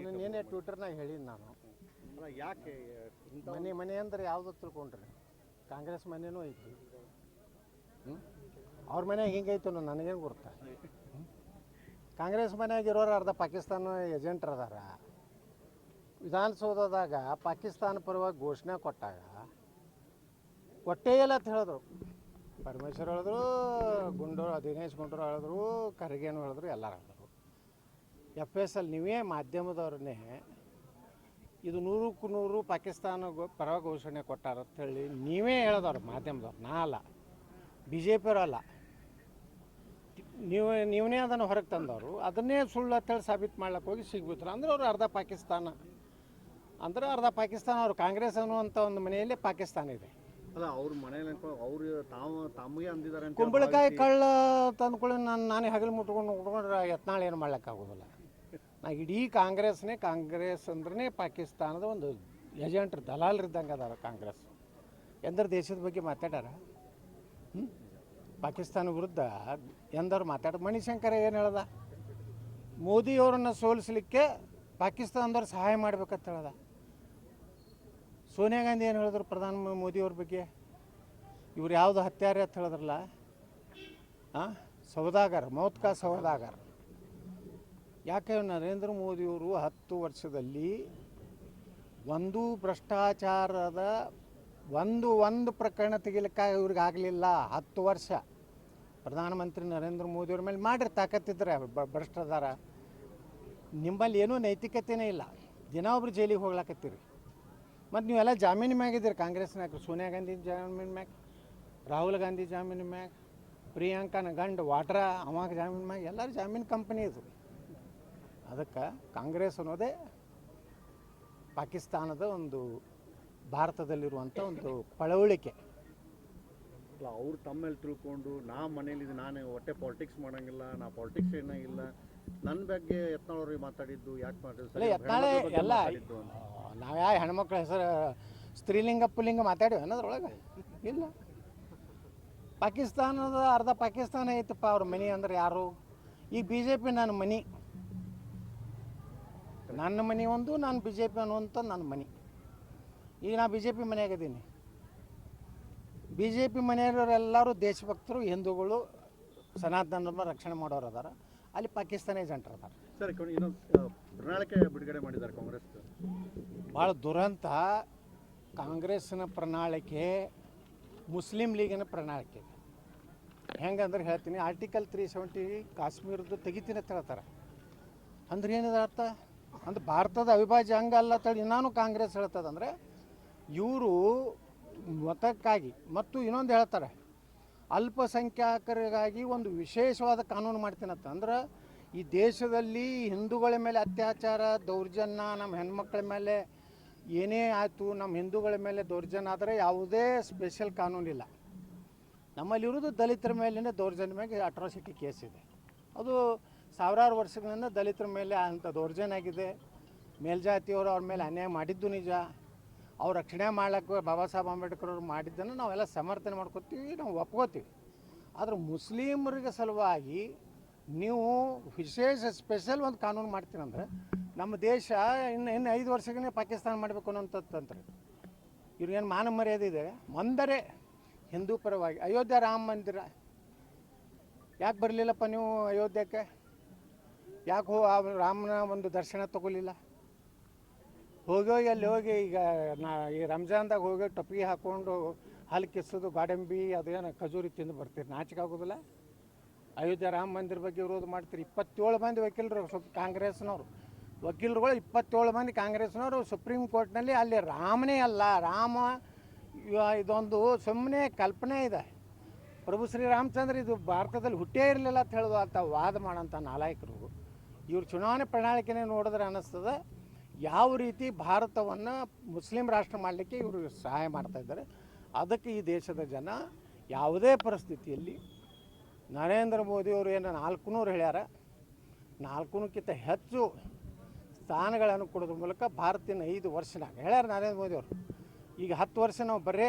ಅದನ್ನು ನಿನ್ನೆ ಟ್ವಿಟರ್ನಾಗ ಹೇಳಿದ್ದು ನಾನು. ಅಲ್ಲ ಯಾಕೆ ಇಂಥ ಮನೆ ಮನೆ ಅಂದ್ರೆ ಯಾವ್ದು ತಿಳ್ಕೊಂಡ್ರಿ? ಕಾಂಗ್ರೆಸ್ ಮನೆನೂ ಐತಿ. ಹ್ಞೂ ಅವ್ರ ಮನ್ಯಾಗ ಹಿಂಗೈತು ಅನ್ನೋ ನನಗೇನು ಗೊತ್ತಾ ಹ್ಮ್? ಕಾಂಗ್ರೆಸ್ ಮನ್ಯಾಗ ಇರೋರು ಅರ್ಧ ಪಾಕಿಸ್ತಾನ ಏಜೆಂಟ್ರು ಅದಾರ. ವಿಧಾನಸೌಧದಾಗ ಪಾಕಿಸ್ತಾನ ಪರವಾಗಿ ಘೋಷಣೆ ಕೊಟ್ಟಾಗ ಕೊಟ್ಟೇ ಇಲ್ಲ ಅಂತ ಹೇಳಿದ್ರು. ಪರಮೇಶ್ವರ್ ಹೇಳಿದ್ರು ಗುಂಡೂರು ದಿನೇಶ್ ಗುಂಡೂರು ಹೇಳಿದ್ರು ಖರ್ಗೇನು ಹೇಳಿದ್ರು ಎಲ್ಲರೂ ಹೇಳಿದ್ರು. ಎಫ್ ಎಸ್ ಅಲ್ಲಿ ನೀವೇ ಮಾಧ್ಯಮದವ್ರನ್ನೇ ಇದು ನೂರಕ್ಕೂ ನೂರು ಪಾಕಿಸ್ತಾನ ಪರ ಘೋಷಣೆ ಕೊಟ್ಟಾರ ಅಂತ ಹೇಳಿ ನೀವೇ ಹೇಳದವ್ರು ಮಾಧ್ಯಮದವ್ರು ನಾ ಅಲ್ಲ. ಬಿ ಜೆ ಪಿಯವರು ನೀವು ನೀವೇ ಅದನ್ನು ಹೊರಗೆ ತಂದವರು. ಅದನ್ನೇ ಸುಳ್ಳು ಅಂತೇಳಿ ಸಾಬೀತು ಮಾಡ್ಲಿಕ್ಕೆ ಹೋಗಿ ಸಿಗ್ಬಿಟ್ರು. ಅಂದ್ರೆ ಅವರು ಅರ್ಧ ಪಾಕಿಸ್ತಾನ. ಅಂದ್ರೆ ಅರ್ಧ ಪಾಕಿಸ್ತಾನ ಅವರು ಕಾಂಗ್ರೆಸ್ ಅನ್ನುವಂಥ ಒಂದು ಮನೆಯಲ್ಲಿ ಪಾಕಿಸ್ತಾನ ಇದೆ. ಅಲ್ಲ ಅವ್ರ ಮನೇಲಿ ಅವ್ರು ತಾವು ತಮಗೆ ಅಂದಿದ್ದಾರೆ ಕುಂಬಳಕಾಯಿ ಕಳ್ಳ ತಂದ್ಕೊಳ್ಳಿ ನಾನು ನಾನೇ ಹಗಲು ಮುಟ್ಕೊಂಡು ಉಟ್ಕೊಂಡ್ರೆ ಯತ್ನಾಳ ಏನು ಮಾಡ್ಲಿಕ್ಕಾಗೋದಿಲ್ಲ. ನಾ ಇಡೀ ಕಾಂಗ್ರೆಸ್ನೇ ಕಾಂಗ್ರೆಸ್ ಅಂದ್ರೆ ಪಾಕಿಸ್ತಾನದ ಒಂದು ಏಜೆಂಟ್ರು ದಲಾಲ್ರಿದ್ದಂಗೆ ಅದಾರ ಕಾಂಗ್ರೆಸ್. ಎಂದ್ರ ದೇಶದ ಬಗ್ಗೆ ಮಾತಾಡ್ಯಾರ? ಪಾಕಿಸ್ತಾನ ವಿರುದ್ಧ ಎಂದರು ಮಾತಾಡ ಮಣಿಶಂಕರ ಏನು ಹೇಳ್ದ? ಮೋದಿಯವ್ರನ್ನ ಸೋಲಿಸಲಿಕ್ಕೆ ಪಾಕಿಸ್ತಾನದವ್ರು ಸಹಾಯ ಮಾಡ್ಬೇಕಂತ ಹೇಳ್ದ. ಸೋನಿಯಾ ಗಾಂಧಿ ಏನು ಹೇಳಿದ್ರು ಪ್ರಧಾನ ಮೋದಿಯವ್ರ ಬಗ್ಗೆ? ಇವ್ರು ಯಾವುದು ಹತ್ಯಾರೆ ಅಂತ ಹೇಳಿದ್ರಲ್ಲ? ಹಾಂ ಸೌದಾಗರ್, ಮೌತ್ಕಾ ಸೌದಾಗರ್. ಯಾಕೆ ನರೇಂದ್ರ ಮೋದಿಯವರು ಹತ್ತು ವರ್ಷದಲ್ಲಿ ಒಂದು ಭ್ರಷ್ಟಾಚಾರದ ಒಂದು ಒಂದು ಪ್ರಕರಣ ತೆಗಿಲಿಕ್ಕೆ ಇವ್ರಿಗೆ ಆಗಲಿಲ್ಲ. ಹತ್ತು ವರ್ಷ ಪ್ರಧಾನಮಂತ್ರಿ ನರೇಂದ್ರ ಮೋದಿಯವ್ರ ಮೇಲೆ ಮಾಡಿರಿ ತಾಕತ್ತಿದ್ರೆ ಭ್ರಷ್ಟದಾರ ನಿಮ್ಮಲ್ಲಿ ಏನೂ ನೈತಿಕತೆನೇ ಇಲ್ಲ. ದಿನ ಒಬ್ರು ಜೈಲಿಗೆ ಹೋಗ್ಲಾಕತ್ತೀರಿ. ಮತ್ತು ನೀವೆಲ್ಲ ಜಾಮೀನು ಮ್ಯಾಗಿದ್ದೀರಿ. ಕಾಂಗ್ರೆಸ್ ನಾಯಕರು ಸೋನಿಯಾ ಗಾಂಧಿ ಜಾಮೀನು ಮ್ಯಾಗ, ರಾಹುಲ್ ಗಾಂಧಿ ಜಾಮೀನು ಮ್ಯಾಗ, ಪ್ರಿಯಾಂಕನ ಗಂಡ, ವಾಟ್ರಾ ಅವಾಗ ಜಾಮೀನು ಮ್ಯಾಗ, ಎಲ್ಲರೂ ಜಾಮೀನು ಕಂಪ್ನಿ ಇದು. ಅದಕ್ಕೆ ಕಾಂಗ್ರೆಸ್ ಅನ್ನೋದೇ ಪಾಕಿಸ್ತಾನದ ಒಂದು ಭಾರತದಲ್ಲಿರುವಂಥ ಒಂದು ಪಳವಳಿಕೆ. ಅಲ್ಲ ಅವ್ರು ತಮ್ಮಲ್ಲಿ ತಿಳ್ಕೊಂಡು ನಾ ಮನೇಲಿ ನಾನು ಹೊಟ್ಟೆ ಪಾಲಿಟಿಕ್ಸ್ ಮಾಡೋಂಗಿಲ್ಲ ನಾ ಪಾಲಿಟಿಕ್ಸ್ ಏನಾಗಿಲ್ಲ ನನ್ನ ಬಗ್ಗೆ ಯತ್ನಾಳವ್ರಿಗೆ ಮಾತಾಡಿದ್ದು ಯಾಕೆ ಎತ್ತಾಳೆ ಎಲ್ಲ ನಾವು ಯಾವ ಹೆಣ್ಮಕ್ಳ ಹೆಸರು ಸ್ತ್ರೀಲಿಂಗ ಪುಲ್ಲಿಂಗ ಮಾತಾಡಿವಿ ಅನ್ನೋದ್ರೊಳಗೆ? ಇಲ್ಲ. ಪಾಕಿಸ್ತಾನದ ಅರ್ಧ ಪಾಕಿಸ್ತಾನ ಐತಪ್ಪ ಅವ್ರ ಮನೆ ಅಂದ್ರೆ ಯಾರು? ಈ ಬಿ ಜೆ ಪಿ ನನ್ನ ಮನೆ. ನನ್ನ ಮನೆ ಒಂದು ನಾನು ಬಿ ಜೆ ಪಿ ಅನ್ನುವಂಥ ನನ್ನ ಮನೆ. ಈಗ ನಾ ಬಿ ಜೆ ಪಿ ಮನೆಯಾಗಿದ್ದೀನಿ ಬಿ ಜೆ ಪಿ ಮನೆಯವರೆಲ್ಲರೂ ದೇಶಭಕ್ತರು ಹಿಂದೂಗಳು ಸನಾತನ ಧರ್ಮ ರಕ್ಷಣೆ ಮಾಡೋರು ಅದಾರ. ಅಲ್ಲಿ ಪಾಕಿಸ್ತಾನಿ ಏಜೆಂಟ್ರು ಅದಾರ. ಸರ್ ಪ್ರಣಾಳಿಕೆ ಬಿಡುಗಡೆ ಮಾಡಿದ್ದಾರೆ ಕಾಂಗ್ರೆಸ್. ಭಾಳ ದುರಂತ ಕಾಂಗ್ರೆಸ್ನ ಪ್ರಣಾಳಿಕೆ ಮುಸ್ಲಿಂ ಲೀಗಿನ ಪ್ರಣಾಳಿಕೆ ಹೆಂಗಂದ್ರೆ ಹೇಳ್ತೀನಿ ಆರ್ಟಿಕಲ್ ತ್ರೀ ಸೆವೆಂಟಿ ಕಾಶ್ಮೀರದ್ದು ತೆಗಿತೀನಿ ಅಂತ ಹೇಳ್ತಾರೆ. ಅಂದ್ರೆ ಏನಿದೆ ಅರ್ಥ? ಅಂದ್ರೆ ಭಾರತದ ಅವಿಭಾಜ್ಯ ಅಂಗ ಅಲ್ಲ ತಳಿ ನಾನು ಕಾಂಗ್ರೆಸ್ ಹೇಳ್ತದಂದ್ರೆ ಇವರು ಮತಕ್ಕಾಗಿ ಮತ್ತು ಇನ್ನೊಂದು ಹೇಳ್ತಾರೆ ಅಲ್ಪಸಂಖ್ಯಾತರಿಗಾಗಿ ಒಂದು ವಿಶೇಷವಾದ ಕಾನೂನು ಮಾಡ್ತೀನಂತ ಅಂದ್ರೆ ಈ ದೇಶದಲ್ಲಿ ಹಿಂದೂಗಳ ಮೇಲೆ ಅತ್ಯಾಚಾರ, ದೌರ್ಜನ್ಯ, ನಮ್ಮ ಹೆಣ್ಮಕ್ಳ ಮೇಲೆ ಏನೇ ಆಯಿತು, ನಮ್ಮ ಹಿಂದೂಗಳ ಮೇಲೆ ದೌರ್ಜನ್ಯ ಆದರೆ ಯಾವುದೇ ಸ್ಪೆಷಲ್ ಕಾನೂನಿಲ್ಲ ನಮ್ಮಲ್ಲಿರೋದು ದಲಿತರ ಮೇಲಿನ ದೌರ್ಜನ್ಯ ಮೇಲೆ ಅಟ್ರಾಸಿಟಿ ಕೇಸ್ ಇದೆ. ಅದು ಸಾವಿರಾರು ವರ್ಷಗಳಿಂದ ದಲಿತರ ಮೇಲೆ ಅಂಥ ದೌರ್ಜನ್ಯ ಮೇಲ್ಜಾತಿಯವರು ಅವ್ರ ಮೇಲೆ ಅನ್ಯಾಯ ಮಾಡಿದ್ದು ನಿಜ. ಅವ್ರ ರಕ್ಷಣೆ ಮಾಡ್ಲಿಕ್ಕೆ ಬಾಬಾ ಸಾಹೇಬ್ ಅಂಬೇಡ್ಕರ್ ಅವ್ರು ಮಾಡಿದ್ದನ್ನು ನಾವೆಲ್ಲ ಸಮರ್ಥನೆ ಮಾಡ್ಕೋತೀವಿ, ನಾವು ಒಪ್ಕೋತೀವಿ. ಆದರೆ ಮುಸ್ಲಿಮರಿಗೆ ಸಲುವಾಗಿ ನೀವು ವಿಶೇಷ ಸ್ಪೆಷಲ್ ಒಂದು ಕಾನೂನು ಮಾಡ್ತೀನಂದ್ರೆ ನಮ್ಮ ದೇಶ ಇನ್ನು ಇನ್ನು ಐದು ವರ್ಷಕ್ಕೆ ಪಾಕಿಸ್ತಾನ ಮಾಡಬೇಕು ಅನ್ನೋಂಥದ್ದಂತ್ರಿ ಇವ್ರಿಗೇನು ಮಾನ ಮರ್ಯಾದೆ ಇದೆ? ಒಂದರೆ ಹಿಂದೂ ಪರವಾಗಿ ಅಯೋಧ್ಯೆ ರಾಮ ಮಂದಿರ. ಯಾಕೆ ಬರಲಿಲ್ಲಪ್ಪ ನೀವು ಅಯೋಧ್ಯಕ್ಕೆ? ಯಾಕೆ ಆ ರಾಮನ ಒಂದು ದರ್ಶನ ತಗೊಲಿಲ್ಲ ಹೋಗಿ ಅಲ್ಲಿ ಹೋಗಿ ಈಗ ನಾ ಈ ರಂಜಾನ್ದಾಗ ಹೋಗಿ ಟೊಪ್ಪಿಗೆ ಹಾಕ್ಕೊಂಡು ಹಾಲು ಕಿಸೋದು ಗಾಡಂಬಿ ಅದೇನು ಖಜೂರಿ ತಿಂದು ಬರ್ತೀರಿ, ನಾಚಿಕೆ ಆಗೋದಿಲ್ಲ? ಅಯೋಧ್ಯೆ ರಾಮ ಮಂದಿರ ಬಗ್ಗೆ ವಿರೋಧ ಮಾಡ್ತೀರಿ. ಇಪ್ಪತ್ತೇಳು ಮಂದಿ ವಕೀಲರು ಸ್ವಲ್ಪ ಕಾಂಗ್ರೆಸ್ನವರು. ವಕೀಲರುಗಳು ಇಪ್ಪತ್ತೇಳು ಮಂದಿ ಕಾಂಗ್ರೆಸ್ನವರು ಸುಪ್ರೀಂ ಕೋರ್ಟ್ನಲ್ಲಿ ಅಲ್ಲಿ ರಾಮನೇ ಅಲ್ಲ, ರಾಮ ಇದೊಂದು ಸುಮ್ಮನೆ ಕಲ್ಪನೆ ಇದೆ. ಪ್ರಭು ಶ್ರೀರಾಮಚಂದ್ರ ಇದು ಭಾರತದಲ್ಲಿ ಹುಟ್ಟೇ ಇರಲಿಲ್ಲ ಅಂತ ಹೇಳೋದು ವಾದ ಮಾಡೋಂಥ ನಾಲಾಯಕರು ಇವ್ರ ಚುನಾವಣೆ ಪ್ರಣಾಳಿಕೆನೇ ನೋಡಿದ್ರೆ ಅನ್ನಿಸ್ತದೆ. ಯಾವ ರೀತಿ ಭಾರತವನ್ನು ಮುಸ್ಲಿಂ ರಾಷ್ಟ್ರ ಮಾಡಲಿಕ್ಕೆ ಇವರು ಸಹಾಯ ಮಾಡ್ತಾ ಇದ್ದಾರೆ. ಅದಕ್ಕೆ ಈ ದೇಶದ ಜನ ಯಾವುದೇ ಪರಿಸ್ಥಿತಿಯಲ್ಲಿ ನರೇಂದ್ರ ಮೋದಿಯವರು ಏನು ನಾಲ್ಕುನೂರು ಹೇಳ್ಯಾರ. ನಾಲ್ಕುನೂರಕ್ಕಿಂತ ಹೆಚ್ಚು ಸ್ಥಾನಗಳನ್ನು ಕೊಡೋದ್ರ ಮೂಲಕ ಭಾರತಿನ ಐದು ವರ್ಷನಾಗ ಹೇಳ್ಯಾರ ನರೇಂದ್ರ ಮೋದಿಯವರು ಈಗ ಹತ್ತು ವರ್ಷ ನಾವು ಬರೀ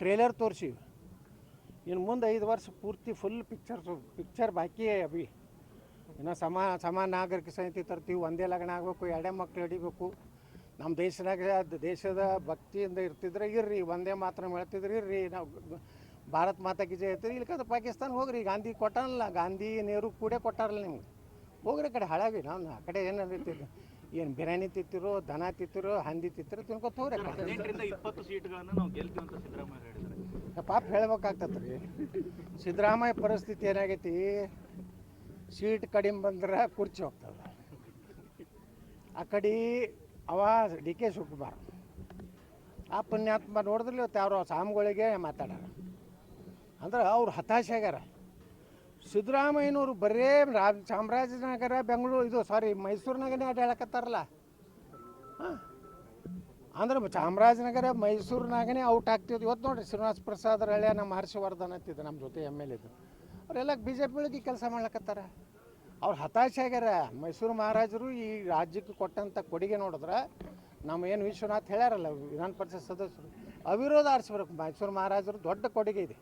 ಟ್ರೇಲರ್ ತೋರಿಸಿವಿ. ಇನ್ನು ಮುಂದೆ ಐದು ವರ್ಷ ಪೂರ್ತಿ ಫುಲ್ ಪಿಕ್ಚರ್ ಪಿಕ್ಚರ್ ಬಾಕಿ ಅಭಿ ಇನ್ನು ಸಮ ಸಮಾನ ನಾಗರಿಕ ಸಂಹಿತೆ ತರ್ತೀವಿ ಒಂದೇ ಲಗ್ನ ಆಗಬೇಕು ಎರಡೇ ಮಕ್ಳು ಹಿಡಿಬೇಕು. ನಮ್ಮ ದೇಶದಾಗ ದೇಶದ ಭಕ್ತಿಯಿಂದ ಇರ್ತಿದ್ರೆ ಇರ್ರಿ ಒಂದೇ ಮಾತ್ರ ಹೇಳ್ತಿದ್ರೆ ಇರ್ರಿ. ನಾವು ಭಾರತ ಮಾತಾ ಗಿಜೆ ಇರ್ತೀರಿ ಇಲ್ಕಂದ್ರೆ ಪಾಕಿಸ್ತಾನ ಹೋಗ್ರಿ ಗಾಂಧಿ ಕೊಟ್ಟಾನಲ್ಲ ಗಾಂಧಿ ನೆಹರು ಕೂಡ ಕೊಟ್ಟಾರಲ್ಲ ನಿಮ್ಗೆ. ಹೋಗ್ರಿ ಕಡೆ ಹಾಳಾಗಿ ನಾವು ಆ ಕಡೆ ಏನು ಇರ್ತಿದ್ರು ಏನು ಬಿರಿಯಾನಿ ತಿತ್ತಿರೋ ದನ ತಿತ್ತಿರೋ ಹಂದಿ ತಿತ್ತಿರೋ ತಿನ್ಕೊತ ಹೋಗ್ರಿ ಆ ಕಡೆ. ಹದಿನೆಂಟರಿಂದ ಇಪ್ಪತ್ತು ಸೀಟ್ಗಳನ್ನು ನಾವು ಗೆಲ್ತೀವಿ ಅಂತ ಸಿದ್ದರಾಮಯ್ಯ ಹೇಳಿದ್ದಾರೆ. ಪಾಪ ಹೇಳ್ಬೇಕಾಗ್ತದೆ ರೀ ಸಿದ್ದರಾಮಯ್ಯ ಪರಿಸ್ಥಿತಿ ಏನಾಗೈತಿ? ಸೀಟ್ ಕಡಿಮೆ ಬಂದ್ರೆ ಕುರ್ಚಿ ಹೋಗ್ತದೆ. ಆ ಕಡೆ ಅವ ಡಿ ಕೆ ಶಿವಕುಮಾರ್. ಆ ಪುಣ್ಯಾತ್ಮ ನೋಡಿದ್ರಲ್ಲಿ ಇವತ್ತು ಯಾರು ಸ್ವಾಮಿಗಳಿಗೆ ಮಾತಾಡಾರ ಅಂದ್ರೆ ಅವ್ರು ಹತಾಶೆ ಆಗ್ಯಾರ. ಸಿದ್ದರಾಮಯ್ಯನವರು ಬರೇ ರಾಜ ಚಾಮರಾಜನಗರ, ಬೆಂಗಳೂರು, ಇದು ಸಾರಿ ಮೈಸೂರಿನಾಗನೇ ಅಡ್ಡಾಡಕತ್ತಾರಲ್ಲ ಹಾಂ? ಅಂದ್ರೆ ಚಾಮರಾಜನಗರ, ಮೈಸೂರಿನಾಗನೇ ಔಟ್ ಆಗ್ತಿದ್ವಿ ಇವತ್ತು ನೋಡ್ರಿ ಶ್ರೀನಿವಾಸ ಪ್ರಸಾದ್ ಹಳ್ಳಿಯ ನಮ್ಮ ಹರ್ಷವರ್ಧನ್ ಅಂತಿದ್ದೆ ನಮ್ಮ ಜೊತೆ ಎಂ ಎಲ್ ಇದ್ದು ಅವರೆಲ್ಲ ಬಿ ಜೆ ಪಿ ಒಳಗೆ ಕೆಲಸ ಮಾಡ್ಲಕತ್ತಾರ. ಅವ್ರು ಹತಾಶೆ ಆಗ್ಯಾರ. ಮೈಸೂರು ಮಹಾರಾಜರು ಈ ರಾಜ್ಯಕ್ಕೆ ಕೊಟ್ಟಂಥ ಕೊಡುಗೆ ನೋಡಿದ್ರೆ ನಮ್ಮ ಏನು ವಿಶ್ವನಾಥ್ ಹೇಳ್ಯಾರಲ್ಲ, ವಿಧಾನ ಪರಿಷತ್ ಸದಸ್ಯರು, ಅವಿರೋಧ ಆರಿಸ್ಬೇಕು. ಮೈಸೂರು ಮಹಾರಾಜರು ದೊಡ್ಡ ಕೊಡುಗೆ ಇದೆ.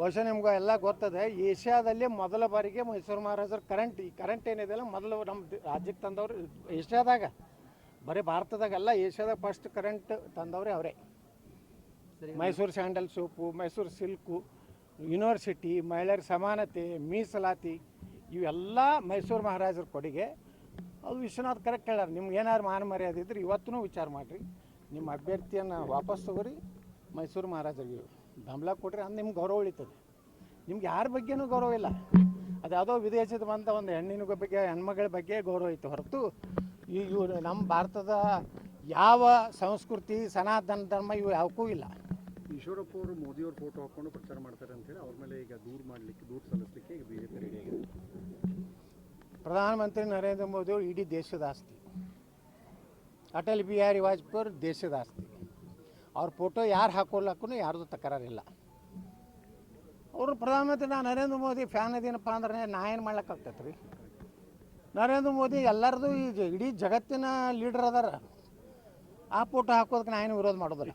ಬಹುಶಃ ನಿಮ್ಗೆ ಎಲ್ಲ ಗೊತ್ತದೆ, ಏಷ್ಯಾದಲ್ಲಿ ಮೊದಲ ಬಾರಿಗೆ ಮೈಸೂರು ಮಹಾರಾಜರು ಕರೆಂಟ್ ಈ ಕರೆಂಟ್ ಏನಿದೆಯಲ್ಲ ಮೊದಲು ನಮ್ಮ ರಾಜ್ಯಕ್ಕೆ ತಂದವರು ಏಷ್ಯಾದಾಗ. ಬರೀ ಭಾರತದಾಗಲ್ಲ ಏಷ್ಯಾದಾಗ ಫಸ್ಟ್ ಕರೆಂಟ್ ತಂದವ್ರೆ ಅವರೇ. Mysuru sandal soap Mysuru silk university, ಮಹಿಳೆಯರ ಸಮಾನತೆ, ಮೀಸಲಾತಿ, ಇವೆಲ್ಲ ಮೈಸೂರು ಮಹಾರಾಜರ ಕೊಡುಗೆ. ಅದು ವಿಶ್ವನಾಥ್ ಕರೆಕ್ಟ್ ಹೇಳ್ಯಾರ, ನಿಮ್ಗೆ ಏನಾದ್ರು ಮಾನ ಮರ್ಯಾದೆ ಇದ್ರೆ ಇವತ್ತೂ ವಿಚಾರ ಮಾಡಿರಿ. ನಿಮ್ಮ ಅಭ್ಯರ್ಥಿಯನ್ನು ವಾಪಸ್ ತಗೋರಿ, ಮೈಸೂರು ಮಹಾರಾಜರಿಗೆ ಬೆಂಬಲ ಕೊಡ್ರಿ ಅಂದ್ರೆ ನಿಮ್ಗೆ ಗೌರವ ಉಳಿತದೆ. ನಿಮ್ಗೆ ಯಾರ ಬಗ್ಗೆನೂ ಗೌರವ ಇಲ್ಲ. ಅದು ಯಾವುದೋ ವಿದೇಶದ ಬಂದ ಒಂದು ಹೆಣ್ಣಿನ ಬಗ್ಗೆ, ಹೆಣ್ಮಗಳ ಬಗ್ಗೆ ಗೌರವ ಇತ್ತು ಹೊರತು. ಈ ನಮ್ಮ ಭಾರತದ ಯಾವ ಸಂಸ್ಕೃತಿ, ಸನಾತನ ಧರ್ಮ ಇವು ಯಾವಕ್ಕೂ ಇಲ್ಲ. ಈಶ್ವರಪ್ಪ ಅವರು ಮೋದಿಯವ್ರ ಫೋಟೋ ಹಾಕೊಂಡು ಪ್ರಚಾರ ಮಾಡ್ತಾರೆ ಅಂತೇಳಿ ಅವ್ರ ಮೇಲೆ ಈಗ ದೂರು ಮಾಡಲಿಕ್ಕೆ, ದೂರು ಸಲ್ಲಿಸಲಿಕ್ಕೆ ಈಗ ಬಿ ಜೆ ಪಿ ರೆಡಿ ಆಗಿದೆ. ಪ್ರಧಾನಮಂತ್ರಿ ನರೇಂದ್ರ ಮೋದಿ ಅವರು ಇಡೀ ದೇಶದ ಆಸ್ತಿ. ಅಟಲ್ ಬಿಹಾರಿ ವಾಜಪೇಯಿ ದೇಶದ ಆಸ್ತಿ. ಅವ್ರ ಫೋಟೋ ಯಾರು ಹಾಕೊಳ್ಳಕ್ಕೂ ಯಾರ್ದು ತಕರಾರಿಲ್ಲ. ಅವರು ಪ್ರಧಾನಮಂತ್ರಿ, ನಾ ನರೇಂದ್ರ ಮೋದಿ ಫ್ಯಾನ್ ಅದೇನಪ್ಪ ಅಂದ್ರೆ ನಾ ಏನು ಮಾಡ್ಲಿಕ್ಕಾಗ್ತೈತೆ ರೀ ನರೇಂದ್ರ ಮೋದಿ ಎಲ್ಲರದು ಈ ಇಡೀ ಜಗತ್ತಿನ ಲೀಡರ್ ಅದಾರ. ಆ ಫೋಟೋ ಹಾಕೋದಕ್ಕೆ ನಾ ಏನು ವಿರೋಧ ಮಾಡೋದಿಲ್ಲ.